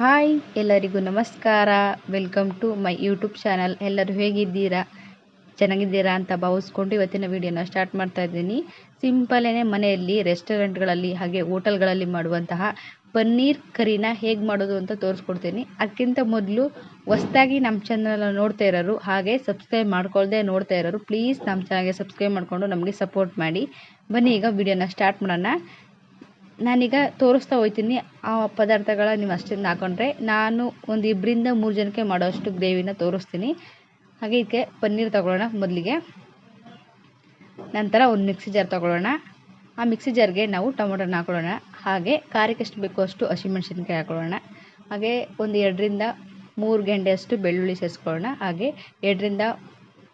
Hi, ಎಲ್ಲರಿಗೂ ನಮಸ್ಕಾರ. Welcome to my YouTube channel ಎಲ್ಲರೂ ಹೇಗಿದ್ದೀರಾ? ಚೆನ್ನಾಗಿದ್ದೀರಾ ಅಂತ ಭಾವಿಸ್ಕೊಂಡು ಇವತ್ತಿನ ವಿಡಿಯೋನ ಸ್ಟಾರ್ಟ್ ಮಾಡ್ತಾ ಇದ್ದೀನಿ. ಸಿಂಪಲೇ ಮನೆಯಲ್ಲಿ ರೆಸ್ಟೋರೆಂಟ್ಗಳಲ್ಲಿ ಹಾಗೆ ಹೋಟೆಲ್ಗಳಲ್ಲಿ ಮಾಡುವಂತಹ ಪನ್ನೀರ್ ಕರಿನ ಹೇಗೆ ಮಾಡೋದು ಅಂತ ತೋರಿಸ್ಕೊಡ್ತೀನಿ. ಅದಕ್ಕಿಂತ ಮೊದಲು ಹೊಸ್ದಾಗಿ ನಮ್ಮ ಚಾನಲ್ ನೋಡ್ತಾ ಇರೋರು, ಹಾಗೆ ಸಬ್ಸ್ಕ್ರೈಬ್ ಮಾಡ್ಕೊಳ್ದೆ ನೋಡ್ತಾ ಇರೋರು ಪ್ಲೀಸ್ ನಮ್ಮ ಚಾನಲ್ಗೆ ಸಬ್ಸ್ಕ್ರೈಬ್ ಮಾಡಿಕೊಂಡು ನಮಗೆ ಸಪೋರ್ಟ್ ಮಾಡಿ. ಬನ್ನಿ, ಈಗ ವಿಡಿಯೋನ ಸ್ಟಾರ್ಟ್ ಮಾಡೋಣ. ನಾನೀಗ ತೋರಿಸ್ತಾ ಹೋಗ್ತೀನಿ ಆ ಪದಾರ್ಥಗಳ ನೀವು ಅಷ್ಟನ್ನು ಹಾಕೊಂಡ್ರೆ ನಾನು ಒಂದು ಇಬ್ಬರಿಂದ ಮೂರು ಜನಕ್ಕೆ ಮಾಡೋಷ್ಟು ಗ್ರೇವಿನ ತೋರಿಸ್ತೀನಿ. ಹಾಗೆ ಇದಕ್ಕೆ ಪನ್ನೀರ್ ತಗೊಳ್ಳೋಣ ಮೊದಲಿಗೆ. ನಂತರ ಒಂದು ಮಿಕ್ಸಿ ಜಾರ್ ತಗೊಳ್ಳೋಣ. ಆ ಮಿಕ್ಸಿ ಜಾರ್ಗೆ ನಾವು ಟೊಮೊಟೊನ ಹಾಕೊಳ್ಳೋಣ. ಹಾಗೆ ಖಾರಕ್ಕೆ ಎಷ್ಟು ಬೇಕೋ ಅಷ್ಟು ಹಸಿಮೆಣಸಿನ್ಕಾಯಿ ಹಾಕೊಳ್ಳೋಣ. ಹಾಗೆ ಒಂದು ಎರಡರಿಂದ ಮೂರು ಗಂಟೆಯಷ್ಟು ಬೆಳ್ಳುಳ್ಳಿ ಸೇರಿಸ್ಕೊಳ್ಳೋಣ. ಹಾಗೆ ಎರಡರಿಂದ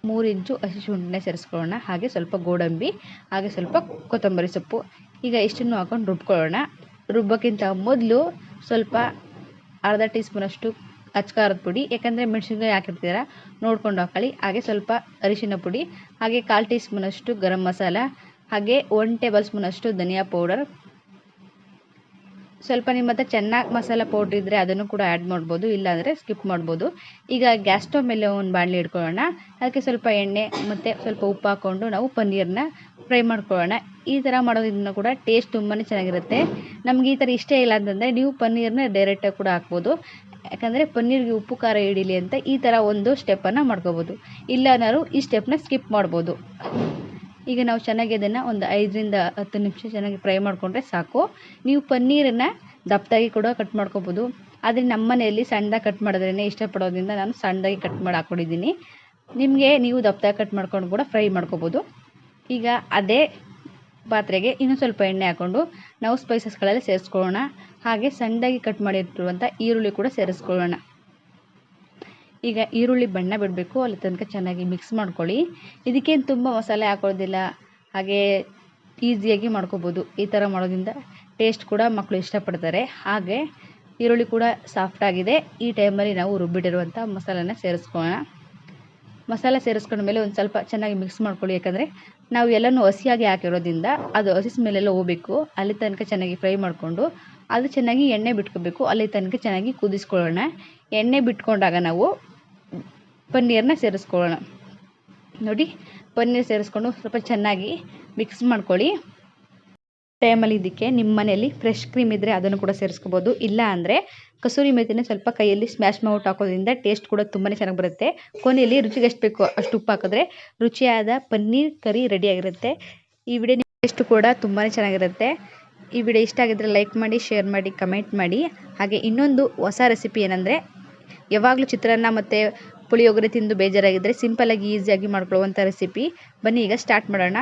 ಮೂರು ಇಂಚು ಹಸಿ ಶುಂಠಿನ ಸೇರಿಸ್ಕೊಳ್ಳೋಣ. ಹಾಗೆ ಸ್ವಲ್ಪ ಗೋಡಂಬಿ, ಹಾಗೆ ಸ್ವಲ್ಪ ಕೊತ್ತಂಬರಿ ಸೊಪ್ಪು. ಈಗ ಇಷ್ಟನ್ನು ಹಾಕೊಂಡು ರುಬ್ಕೊಳ್ಳೋಣ. ರುಬ್ಬೋಕ್ಕಿಂತ ಮೊದಲು ಸ್ವಲ್ಪ ಅರ್ಧ ಟೀ ಸ್ಪೂನಷ್ಟು ಅಚ್ಕಾರದ ಪುಡಿ, ಯಾಕಂದರೆ ಮೆಣಸಿನ್ಕಾಯಿ ಹಾಕಿರ್ತೀರ, ನೋಡ್ಕೊಂಡು ಹಾಕೊಳ್ಳಿ. ಹಾಗೆ ಸ್ವಲ್ಪ ಅರಿಶಿನ ಪುಡಿ, ಹಾಗೆ ಕಾಲು ಟೀ ಸ್ಪೂನಷ್ಟು ಗರಂ ಮಸಾಲ, ಹಾಗೆ ಒನ್ ಟೇಬಲ್ ಸ್ಪೂನಷ್ಟು ಧನಿಯಾ ಪೌಡರ್. ಸ್ವಲ್ಪ ನಿಮ್ಮ ಹತ್ರ ಚೆನ್ನಾಗಿ ಮಸಾಲ ಪೌಡ್ರ್ ಇದ್ದರೆ ಅದನ್ನು ಕೂಡ ಆ್ಯಡ್ ಮಾಡ್ಬೋದು, ಇಲ್ಲಾಂದರೆ ಸ್ಕಿಪ್ ಮಾಡ್ಬೋದು. ಈಗ ಗ್ಯಾಸ್ ಸ್ಟವ್ ಮೇಲೆ ಒಂದು ಬಾಣಲಿ ಇಟ್ಕೊಳ್ಳೋಣ. ಅದಕ್ಕೆ ಸ್ವಲ್ಪ ಎಣ್ಣೆ ಮತ್ತು ಸ್ವಲ್ಪ ಉಪ್ಪು ಹಾಕ್ಕೊಂಡು ನಾವು ಪನ್ನೀರನ್ನ ಫ್ರೈ ಮಾಡ್ಕೊಳ್ಳೋಣ. ಈ ಥರ ಮಾಡೋದ್ರಿಂದ ಕೂಡ ಟೇಸ್ಟ್ ತುಂಬಾ ಚೆನ್ನಾಗಿರುತ್ತೆ. ನಮ್ಗೆ ಈ ಥರ ಇಷ್ಟ ಇಲ್ಲ ಅಂತಂದರೆ ನೀವು ಪನ್ನೀರನ್ನ ಡೈರೆಕ್ಟಾಗಿ ಕೂಡ ಹಾಕ್ಬೋದು. ಯಾಕಂದರೆ ಪನ್ನೀರ್ಗೆ ಉಪ್ಪು, ಖಾರ ಹಿಡೀಲಿ ಅಂತ ಈ ಥರ ಒಂದು ಸ್ಟೆಪ್ಪನ್ನು ಮಾಡ್ಕೋಬೋದು. ಇಲ್ಲ ಈ ಸ್ಟೆಪ್ನ ಸ್ಕಿಪ್ ಮಾಡ್ಬೋದು. ಈಗ ನಾವು ಚೆನ್ನಾಗಿ ಅದನ್ನು ಒಂದು ಐದರಿಂದ ಹತ್ತು ನಿಮಿಷ ಚೆನ್ನಾಗಿ ಫ್ರೈ ಮಾಡಿಕೊಂಡ್ರೆ ಸಾಕು. ನೀವು ಪನ್ನೀರನ್ನು ದಪ್ಪದಾಗಿ ಕೂಡ ಕಟ್ ಮಾಡ್ಕೋಬೋದು. ಆದರೆ ನಮ್ಮ ಮನೆಯಲ್ಲಿ ಸಣ್ಣದಾಗಿ ಕಟ್ ಮಾಡೋದ್ರೇ ಇಷ್ಟಪಡೋದ್ರಿಂದ ನಾನು ಸಣ್ಣದಾಗಿ ಕಟ್ ಮಾಡಿ ಹಾಕ್ಕೊಂಡಿದ್ದೀನಿ ನಿಮಗೆ ನೀವು ದಪ್ಪದಾಗಿ ಕಟ್ ಮಾಡ್ಕೊಂಡು ಕೂಡ ಫ್ರೈ ಮಾಡ್ಕೊಬೋದು. ಈಗ ಅದೇ ಪಾತ್ರೆಗೆ ಇನ್ನೂ ಸ್ವಲ್ಪ ಎಣ್ಣೆ ಹಾಕ್ಕೊಂಡು ನಾವು ಸ್ಪೈಸಸ್ಗಳೆಲ್ಲ ಸೇರಿಸ್ಕೊಳ್ಳೋಣ. ಹಾಗೆ ಸಣ್ಣದಾಗಿ ಕಟ್ ಮಾಡಿಟ್ಟಿರುವಂಥ ಈರುಳ್ಳಿ ಕೂಡ ಸೇರಿಸ್ಕೊಳ್ಳೋಣ. ಈಗ ಈರುಳ್ಳಿ ಬಣ್ಣ ಬಿಡಬೇಕು, ಅಲ್ಲಿ ತನಕ ಚೆನ್ನಾಗಿ ಮಿಕ್ಸ್ ಮಾಡ್ಕೊಳ್ಳಿ. ಇದಕ್ಕೇನು ತುಂಬ ಮಸಾಲೆ ಹಾಕೋದಿಲ್ಲ ಹಾಗೆ ಈಸಿಯಾಗಿ ಮಾಡ್ಕೋಬೋದು. ಈ ಥರ ಮಾಡೋದ್ರಿಂದ ಟೇಸ್ಟ್ ಕೂಡ ಮಕ್ಕಳು ಇಷ್ಟಪಡ್ತಾರೆ. ಹಾಗೆ ಈರುಳ್ಳಿ ಕೂಡ ಸಾಫ್ಟಾಗಿದೆ ಈ ಟೈಮಲ್ಲಿ ನಾವು ರುಬ್ಬಿಟ್ಟಿರುವಂಥ ಮಸಾಲೆನ ಸೇರಿಸ್ಕೊಳ್ಳೋಣ. ಮಸಾಲೆ ಸೇರಿಸ್ಕೊಂಡ ಮೇಲೆ ಒಂದು ಸ್ವಲ್ಪ ಚೆನ್ನಾಗಿ ಮಿಕ್ಸ್ ಮಾಡ್ಕೊಳ್ಳಿ. ಯಾಕಂದರೆ ನಾವು ಎಲ್ಲನೂ ಹಸಿಯಾಗಿ ಹಾಕಿರೋದ್ರಿಂದ ಅದು ಹಸಿ ಮೇಲೆಲ್ಲ ಹೋಗಬೇಕು. ಅಲ್ಲಿ ತನಕ ಚೆನ್ನಾಗಿ ಫ್ರೈ ಮಾಡಿಕೊಂಡು ಅದು ಚೆನ್ನಾಗಿ ಎಣ್ಣೆ ಬಿಟ್ಕೋಬೇಕು. ಅಲ್ಲಿ ತನಕ ಚೆನ್ನಾಗಿ ಕುದಿಸ್ಕೊಳ್ಳೋಣ. ಎಣ್ಣೆ ಬಿಟ್ಕೊಂಡಾಗ ನಾವು ಪನ್ನೀರನ್ನ ಸೇರಿಸ್ಕೊಳ್ಳೋಣ. ನೋಡಿ, ಪನ್ನೀರ್ ಸೇರಿಸ್ಕೊಂಡು ಸ್ವಲ್ಪ ಚೆನ್ನಾಗಿ ಮಿಕ್ಸ್ ಮಾಡ್ಕೊಳ್ಳಿ. ಟೈಮಲ್ಲಿ ಇದಕ್ಕೆ ನಿಮ್ಮ ಮನೆಯಲ್ಲಿ ಫ್ರೆಶ್ ಕ್ರೀಮ್ ಇದ್ದರೆ ಅದನ್ನು ಕೂಡ ಸೇರಿಸ್ಕೋಬೋದು. ಇಲ್ಲ ಅಂದರೆ ಕಸೂರಿ ಮೇಥಿನ ಸ್ವಲ್ಪ ಕೈಯಲ್ಲಿ ಸ್ಮ್ಯಾಶ್ ಮಾಡ್ಬಿಟ್ಟು ಹಾಕೋದ್ರಿಂದ ಟೇಸ್ಟ್ ಕೂಡ ತುಂಬಾ ಚೆನ್ನಾಗಿ ಬರುತ್ತೆ. ಕೊನೆಯಲ್ಲಿ ರುಚಿಗೆ ಎಷ್ಟು ಬೇಕೋ ಅಷ್ಟು ಉಪ್ಪು ಹಾಕಿದ್ರೆ ರುಚಿಯಾದ ಪನ್ನೀರ್ ಕರಿ ರೆಡಿಯಾಗಿರುತ್ತೆ ಈ ವಿಡಿಯೋ ಟೇಸ್ಟ್ ಕೂಡ ತುಂಬಾ ಚೆನ್ನಾಗಿರುತ್ತೆ. ಈ ವಿಡಿಯೋ ಇಷ್ಟ ಆಗಿದ್ರೆ ಲೈಕ್ ಮಾಡಿ ಶೇರ್ ಮಾಡಿ ಕಮೆಂಟ್ ಮಾಡಿ. ಹಾಗೆ ಇನ್ನೊಂದು ಹೊಸ ರೆಸಿಪಿ ಏನಂದರೆ ಯಾವಾಗಲೂ ಚಿತ್ರಾನ್ನ ಮತ್ತು ಪುಳಿಯೋಗರೆ ತಿಂದು ಬೇಜಾರಾಗಿದ್ದರೆ ಸಿಂಪಲ್ಲಾಗಿ ಈಸಿಯಾಗಿ ಮಾಡ್ಕೊಳ್ಳುವಂಥ ರೆಸಿಪಿ ಬನ್ನಿ ಈಗ ಸ್ಟಾರ್ಟ್ ಮಾಡೋಣ.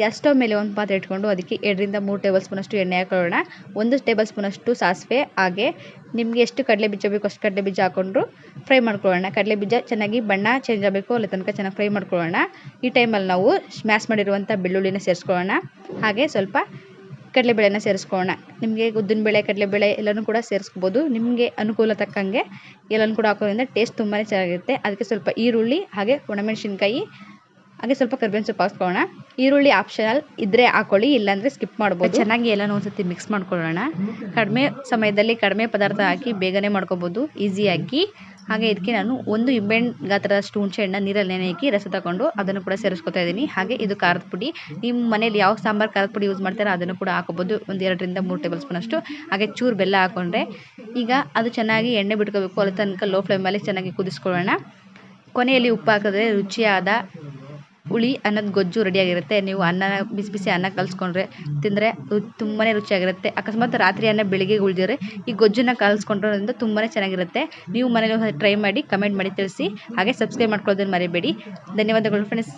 ಗ್ಯಾಸ್ ಸ್ಟವ್ ಮೇಲೆ ಒಂದು ಪಾತ್ರೆ ಇಟ್ಕೊಂಡು ಅದಕ್ಕೆ ಎರಡರಿಂದ ಮೂರು ಟೇಬಲ್ ಸ್ಪೂನಷ್ಟು ಎಣ್ಣೆ ಹಾಕೊಳ್ಳೋಣ. ಒಂದು ಟೇಬಲ್ ಸ್ಪೂನಷ್ಟು ಸಾಸಿವೆ, ಹಾಗೆ ನಿಮಗೆ ಎಷ್ಟು ಕಡಲೆ ಬೀಜ ಬೇಕು ಅಷ್ಟು ಕಡಲೆ ಬೀಜ ಹಾಕ್ಕೊಂಡು ಫ್ರೈ ಮಾಡ್ಕೊಳ್ಳೋಣ. ಕಡಲೆ ಬೀಜ ಚೆನ್ನಾಗಿ ಬಣ್ಣ ಚೇಂಜ್ ಆಗಬೇಕು, ಅಲ್ಲಿ ತನಕ ಚೆನ್ನಾಗಿ ಫ್ರೈ ಮಾಡ್ಕೊಳ್ಳೋಣ. ಈ ಟೈಮಲ್ಲಿ ನಾವು ಸ್ಮ್ಯಾಶ್ ಮಾಡಿರುವಂಥ ಬೆಳ್ಳುಳ್ಳಿನ ಸೇರಿಸ್ಕೊಳ್ಳೋಣ. ಹಾಗೆ ಸ್ವಲ್ಪ ಕಡಲೆಬೇಳೆನ ಸೇರಿಸ್ಕೊಳ್ಳೋಣ. ನಿಮಗೆ ಉದ್ದಿನಬೇಳೆ ಕಡಲೆಬೇಳೆ ಎಲ್ಲನೂ ಕೂಡ ಸೇರಿಸ್ಕೋಬೋದು. ನಿಮಗೆ ಅನುಕೂಲ ತಕ್ಕಂಗೆ ಎಲ್ಲನೂ ಕೂಡ ಹಾಕೋದ್ರಿಂದ ಟೇಸ್ಟ್ ತುಂಬಾ ಚೆನ್ನಾಗಿರುತ್ತೆ. ಅದಕ್ಕೆ ಸ್ವಲ್ಪ ಈರುಳ್ಳಿ, ಹಾಗೆ ಒಣಮೆಣಸಿನ್ಕಾಯಿ ಹಾಗೆ ಸ್ವಲ್ಪ ಕರ್ಬೇವಿನ ಸೊಪ್ಪು ಹಾಕ್ಕೊಳ್ಳೋಣ ಈರುಳ್ಳಿ ಆಪ್ಷನಲ್ ಇದ್ದರೆ ಹಾಕೊಳ್ಳಿ, ಇಲ್ಲಾಂದರೆ ಸ್ಕಿಪ್ ಮಾಡ್ಬೋದು. ಚೆನ್ನಾಗಿ ಎಲ್ಲನೂ ಒಂದ್ಸತಿ ಮಿಕ್ಸ್ ಮಾಡ್ಕೊಳ್ಳೋಣ. ಕಡಿಮೆ ಸಮಯದಲ್ಲಿ ಕಡಿಮೆ ಪದಾರ್ಥ ಹಾಕಿ ಬೇಗನೆ ಮಾಡ್ಕೊಬೋದು. ಈಸಿಯಾಗಿ ಹಾಗೆ ಇದಕ್ಕೆ ನಾನು ಒಂದು ನಿಂಬೆಹಣ್ಣು ಗಾತ್ರದಷ್ಟು ಹುಣಸೆಹಣ್ಣ ನೀರಲ್ಲಿ ನೆನೆ ಹಾಕಿ ರಸ ತಗೊಂಡು ಅದನ್ನು ಕೂಡ ಸೇರಿಸ್ಕೊತಾ ಇದ್ದೀನಿ. ಹಾಗೆ ಇದು ಖಾರದ ಪುಡಿ. ನಿಮ್ಮ ಮನೇಲಿ ಯಾವ ಸಾಂಬಾರು ಖಾರದ ಪುಡಿ ಯೂಸ್ ಮಾಡ್ತಾರೆ ಅದನ್ನು ಕೂಡ ಹಾಕೋಬೋದು ಒಂದು ಎರಡರಿಂದ ಮೂರು ಟೇಬಲ್ ಸ್ಪೂನಷ್ಟು ಹಾಗೆ ಚೂರು ಬೆಲ್ಲ ಹಾಕೊಂಡ್ರೆ ಈಗ ಅದು ಚೆನ್ನಾಗಿ ಎಣ್ಣೆ ಬಿಟ್ಕೋಬೇಕು. ಅಲ್ಲಿ ತನಕ ಲೋ ಫ್ಲೇಮಲ್ಲಿ ಚೆನ್ನಾಗಿ ಕುದಿಸ್ಕೊಳ್ಳೋಣ. ಕೊನೆಯಲ್ಲಿ ಉಪ್ಪು ಹಾಕಿದ್ರೆ ರುಚಿಯಾದ ಹುಳಿ, ಅನ್ನದ ಗೊಜ್ಜು ರೆಡಿಯಾಗಿರುತ್ತೆ ನೀವು ಅನ್ನ ಬಿಸಿ ಬಿಸಿ ಅನ್ನ ಕಲಸ್ಕೊಂಡ್ರೆ ತಿಂದರೆ ತುಂಬಾ ರುಚಿಯಾಗಿರುತ್ತೆ. ಅಕಸ್ಮಾತ್ ರಾತ್ರಿ ಅನ್ನ ಬೆಳಿಗ್ಗೆ ಉಳಿದಿದ್ರೆ ಈ ಗೊಜ್ಜನ್ನು ಕಲಸ್ಕೊಂಡ್ರೆ ತುಂಬಾ ಚೆನ್ನಾಗಿರುತ್ತೆ. ನೀವು ಮನೇಲಿ ಟ್ರೈ ಮಾಡಿ ಕಮೆಂಟ್ ಮಾಡಿ ತಿಳಿಸಿ. ಹಾಗೆ ಸಬ್ಸ್ಕ್ರೈಬ್ ಮಾಡ್ಕೊಳ್ಳೋದನ್ನು ಮರಿಬೇಡಿ. ಧನ್ಯವಾದಗಳು ಫ್ರೆಂಡ್ಸ್